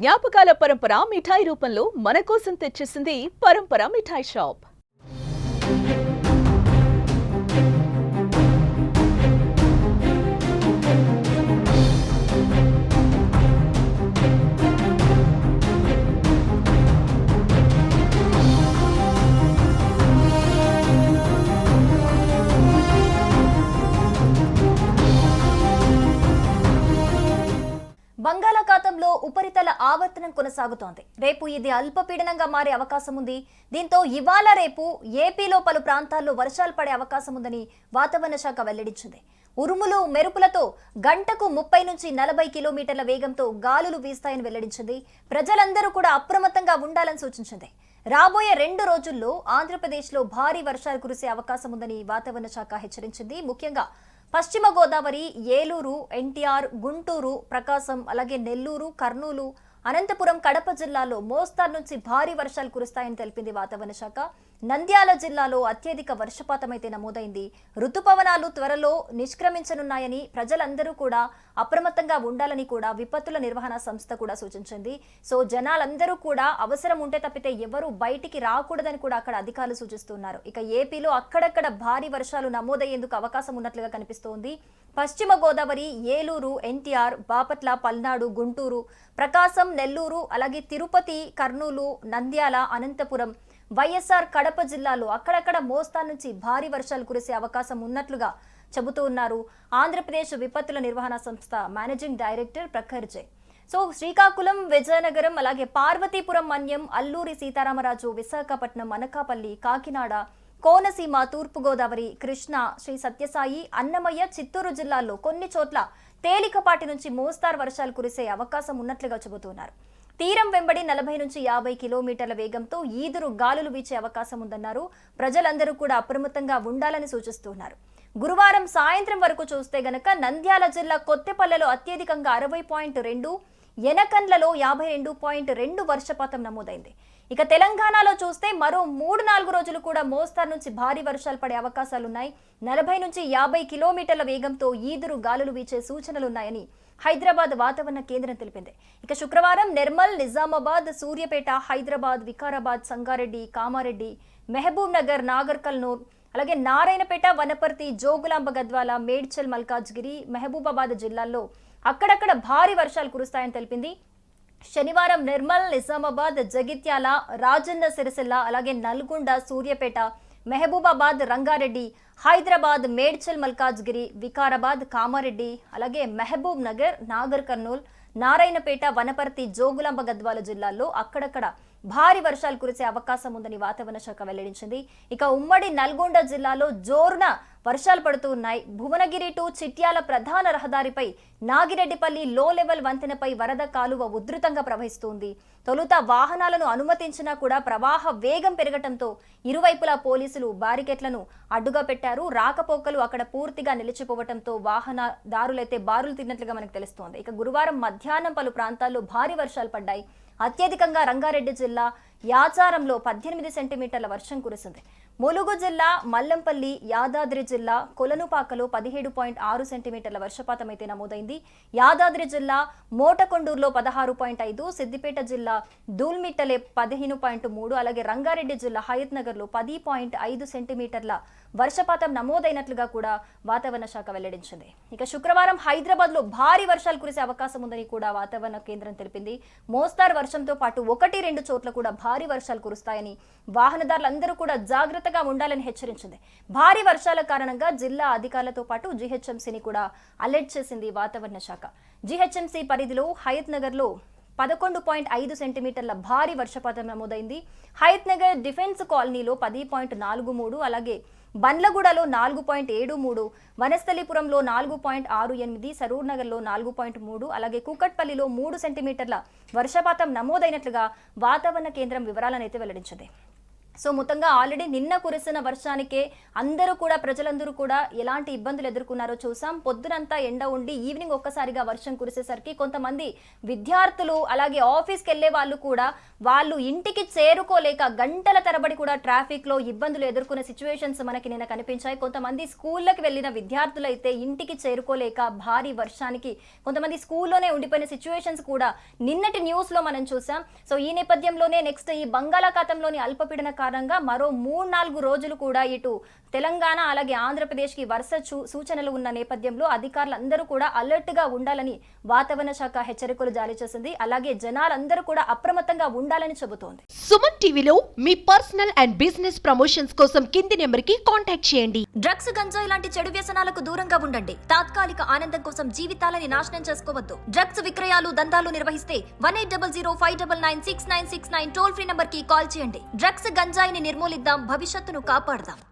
జ్ఞాపకాల పరంపర మిఠాయి రూపంలో మన కోసం తెచ్చేసింది పరంపర మిఠాయి షాప్. పతనం కొనసాగుతోంది. రేపు ఇది అల్పపీడనంగా మారే అవకాశం ఉంది. దీంతో ఇవాళ రేపు ఏపీలో పలు ప్రాంతాల్లో వర్షాలు పడే అవకాశం ఉందని వాతావరణ శాఖ వెల్లడించింది. ఉరుములు మెరుపులతో గంటకు ముప్పై నుంచి నలభై కిలోమీటర్ల వేగంతో గాలులు వీస్తాయని వెల్లడించింది. ప్రజలందరూ కూడా అప్రమత్తంగా ఉండాలని సూచించింది. రాబోయే రెండు రోజుల్లో ఆంధ్రప్రదేశ్లో భారీ వర్షాలు కురిసే అవకాశం ఉందని వాతావరణ శాఖ హెచ్చరించింది. ముఖ్యంగా పశ్చిమ గోదావరి ఏలూరు ఎన్టీఆర్ గుంటూరు ప్రకాశం అలాగే నెల్లూరు కర్నూలు అనంతపురం కడప జిల్లాలో మోస్తారు నుంచి భారీ వర్షాలు కురుస్తాయని తెలిపింది వాతావరణ శాఖ. నంద్యాల జిల్లాలో అత్యధిక వర్షపాతం అయితే నమోదైంది. రుతుపవనాలు త్వరలో నిష్క్రమించనున్నాయని ప్రజలందరూ కూడా అప్రమత్తంగా ఉండాలని కూడా విపత్తుల నిర్వహణ సంస్థ కూడా సూచించింది. సో జనాలందరూ కూడా అవసరం ఉంటే తప్పితే ఎవరూ బయటికి రాకూడదని కూడా అక్కడ అధికారులు సూచిస్తున్నారు. ఇక ఏపీలో అక్కడక్కడ భారీ వర్షాలు నమోదయ్యేందుకు అవకాశం ఉన్నట్లుగా కనిపిస్తోంది. పశ్చిమ గోదావరి ఏలూరు ఎన్టీఆర్ బాపట్ల పల్నాడు గుంటూరు ప్రకాశం నెల్లూరు అలాగే తిరుపతి కర్నూలు నంద్యాల అనంతపురం వైఎస్ఆర్ కడప జిల్లాలో అక్కడక్కడ మోస్తా నుంచి భారీ వర్షాలు కురిసే అవకాశం ఉన్నట్లుగా చెబుతూ ఉన్నారు. ఆంధ్రప్రదేశ్ విపత్తుల నిర్వహణ సంస్థ మేనేజింగ్ డైరెక్టర్ ప్రఖర్ జై. సో శ్రీకాకుళం విజయనగరం అలాగే పార్వతీపురం మన్యం అల్లూరి సీతారామరాజు విశాఖపట్నం అనకాపల్లి కాకినాడ కోనసీమ తూర్పుగోదావరి కృష్ణా శ్రీ సత్యసాయి అన్నమయ్య చిత్తూరు జిల్లాల్లో కొన్ని చోట్ల తేలికపాటి నుంచి మోస్తారు వర్షాలు కురిసే అవకాశం ఉన్నట్లుగా చెబుతున్నారు. తీరం వెంబడి నలభై నుంచి యాభై కిలోమీటర్ల వేగంతో ఈదురు గాలులు వీచే అవకాశం ఉందన్నారు. ప్రజలందరూ కూడా అప్రమత్తంగా ఉండాలని సూచిస్తున్నారు. గురువారం సాయంత్రం వరకు చూస్తే గనక నంద్యాల జిల్లా కొత్తెపల్లెలో అత్యధికంగా అరవై పాయింట్ రెండు ఎనకండ్లలో యాభై రెండు పాయింట్ రెండు వర్షపాతం నమోదైంది. ఇక తెలంగాణలో చూస్తే మరో మూడు నాలుగు రోజులు కూడా మోస్తారు నుంచి భారీ వర్షాలు పడే అవకాశాలున్నాయి. నలభై నుంచి యాభై కిలోమీటర్ల వేగంతో ఈదురు గాలులు వీచే సూచనలున్నాయని హైదరాబాద్ వాతావరణ కేంద్రం తెలిపింది. ఇక శుక్రవారం నిర్మల్ నిజామాబాద్ సూర్యపేట హైదరాబాద్ వికారాబాద్ సంగారెడ్డి కామారెడ్డి మెహబూబ్ నగర్ నాగర్ కల్నూర్ అలాగే నారాయణపేట వనపర్తి జోగులాంబ గద్వాల మేడ్చల్ మల్కాజ్గిరి మహబూబాబాద్ జిల్లాల్లో అక్కడక్కడ భారీ వర్షాలు కురుస్తాయని తెలిపింది. శనివారం నిర్మల్ నిజామాబాద్ జగిత్యాల రాజన్న సిరిసిల్ల అలాగే నల్గొండ సూర్యపేట మెహబూబాబాద్ రంగారెడ్డి హైదరాబాద్ మేడ్చల్ మల్కాజ్గిరి వికారాబాద్ కామారెడ్డి అలాగే మహబూబ్ నగర్ నాగర్ కర్నూల్ నారాయణపేట వనపర్తి జోగులాంబ గద్వాల జిల్లాల్లో అక్కడక్కడ భారీ వర్షాలు కురిసే అవకాశం ఉందని వాతావరణ శాఖ వెల్లడించింది. ఇక ఉమ్మడి నల్గొండ జిల్లాలో జోరున వర్షాలు పడుతూ ఉన్నాయి. భువనగిరి టు చిట్యాల ప్రధాన రహదారిపై నాగిరెడ్డిపల్లి లో లెవెల్ వంతెనపై వరద కాలువ ఉధృతంగా ప్రవహిస్తుంది. తొలుత వాహనాలను అనుమతించినా కూడా ప్రవాహ వేగం పెరగటంతో ఇరువైపులా పోలీసులు బారికెట్లను అడ్డుగా పెట్టారు. రాకపోకలు అక్కడ పూర్తిగా నిలిచిపోవడంతో వాహనదారులైతే బారులు తిన్నట్లుగా మనకు తెలుస్తోంది. ఇక గురువారం మధ్యాహ్నం పలు ప్రాంతాల్లో భారీ వర్షాలు పడ్డాయి. అత్యధికంగా రంగారెడ్డి జిల్లా యాచారంలో పద్దెనిమిది సెంటీమీటర్ల వర్షం కురిసింది. ములుగు జిల్లా మల్లంపల్లి యాదాద్రి జిల్లా కొలనుపాకలో పదిహేడు పాయింట్ ఆరు సెంటీమీటర్ల వర్షపాతం అయితే నమోదైంది. యాదాద్రి జిల్లా మోటకొండూరులో పదహారు పాయింట్ ఐదు సిద్దిపేట జిల్లా దూల్మిట్టలే పదిహేను పాయింట్ మూడు అలాగే రంగారెడ్డి జిల్లా హయత్ నగర్లో పది పాయింట్ ఐదు సెంటీమీటర్ల వర్షపాతం నమోదైనట్లుగా కూడా వాతావరణ శాఖ వెల్లడించింది. ఇక శుక్రవారం హైదరాబాద్లో భారీ వర్షాలు కురిసే అవకాశం ఉందని కూడా వాతావరణ కేంద్రం తెలిపింది. మోస్తారు వర్షంతో పాటు ఒకటి రెండు చోట్ల కూడా భారీ వర్షాలు కురుస్తాయని వాహనదారులందరూ కూడా జాగ్రత్త జాగ్రత్తగా ఉండాలని హెచ్చరించింది. భారీ వర్షాల కారణంగా జిల్లా అధికారులతో పాటు జీహెచ్ఎంసీని కూడా అలర్ట్ చేసింది వాతావరణ శాఖ. జీహెచ్ఎంసీ పరిధిలో హయత్ నగర్లో పదకొండు పాయింట్ ఐదు సెంటీమీటర్ల భారీ వర్షపాతం నమోదైంది. హయత్ నగర్ డిఫెన్స్ కాలనీలో పది పాయింట్ నాలుగు మూడు అలాగే బండ్లగూడలో నాలుగు పాయింట్ ఏడు మూడు వనస్థలిపురంలో నాలుగు పాయింట్ ఆరు ఎనిమిది సరూర్ నగర్లో నాలుగు పాయింట్ మూడు అలాగే కూకట్పల్లిలో మూడు సెంటీమీటర్ల వర్షపాతం నమోదైనట్లుగా వాతావరణ కేంద్రం వివరాలను అయితే వెల్లడించింది. సో మొత్తంగా ఆల్రెడీ నిన్న కురిసిన వర్షానికే అందరూ కూడా ప్రజలందరూ కూడా ఎలాంటి ఇబ్బందులు ఎదుర్కొన్నారో చూసాం. పొద్దునంతా ఎండ ఉండి ఈవినింగ్ ఒక్కసారిగా వర్షం కురిసేసరికి కొంతమంది విద్యార్థులు అలాగే ఆఫీస్కి వెళ్ళే వాళ్ళు కూడా వాళ్ళు ఇంటికి చేరుకోలేక గంటల తరబడి కూడా ట్రాఫిక్లో ఇబ్బందులు ఎదుర్కొనే సిచ్యువేషన్స్ మనకి నిన్న కనిపించాయి. కొంతమంది స్కూళ్ళకి వెళ్ళిన విద్యార్థులు అయితే ఇంటికి చేరుకోలేక భారీ వర్షానికి కొంతమంది స్కూల్లోనే ఉండిపోయిన సిచ్యువేషన్స్ కూడా నిన్నటి న్యూస్లో మనం చూసాం. సో ఈ నేపథ్యంలోనే నెక్స్ట్ ఈ బంగాళాఖాతంలోని అల్పపీడన కారణంగా మరో మూడు నాలుగు రోజులు కూడా ఇటు తెలంగాణ అలాగే ఆంధ్రప్రదేశ్కి వరుస సూచనలు ఉన్న నేపథ్యంలో అధికారులందరూ కూడా అలర్ట్గా ఉండాలని వాతావరణ శాఖ హెచ్చరికలు జారీ చేసింది. అలాగే జనాలందరూ కూడా అప్రమత్తంగా ఉండాలని చెబుతోంది. సుమన్ టీవీలో మీ పర్సనల్ అండ్ బిజినెస్ ప్రమోషన్స్ కోసం కింది నెంబర్కి కాంటాక్ట్ చేయండి. డ్రగ్స్ గంజాయి లాంటి చెడు వ్యసనాలకు దూరంగా ఉండండి. తాత్కాలిక ఆనందం కోసం జీవితాలని నాశనం చేసుకోవద్దు. డ్రగ్స్ విక్రయాలు దందాలు నిర్వహిస్తే one eight double zero five double nine six nine six nine toll free నంబర్కి కాల్ చేయండి. డ్రగ్స్ గంజాయిని నిర్మూలిద్దాం భవిష్యత్తును కాపాడదాం.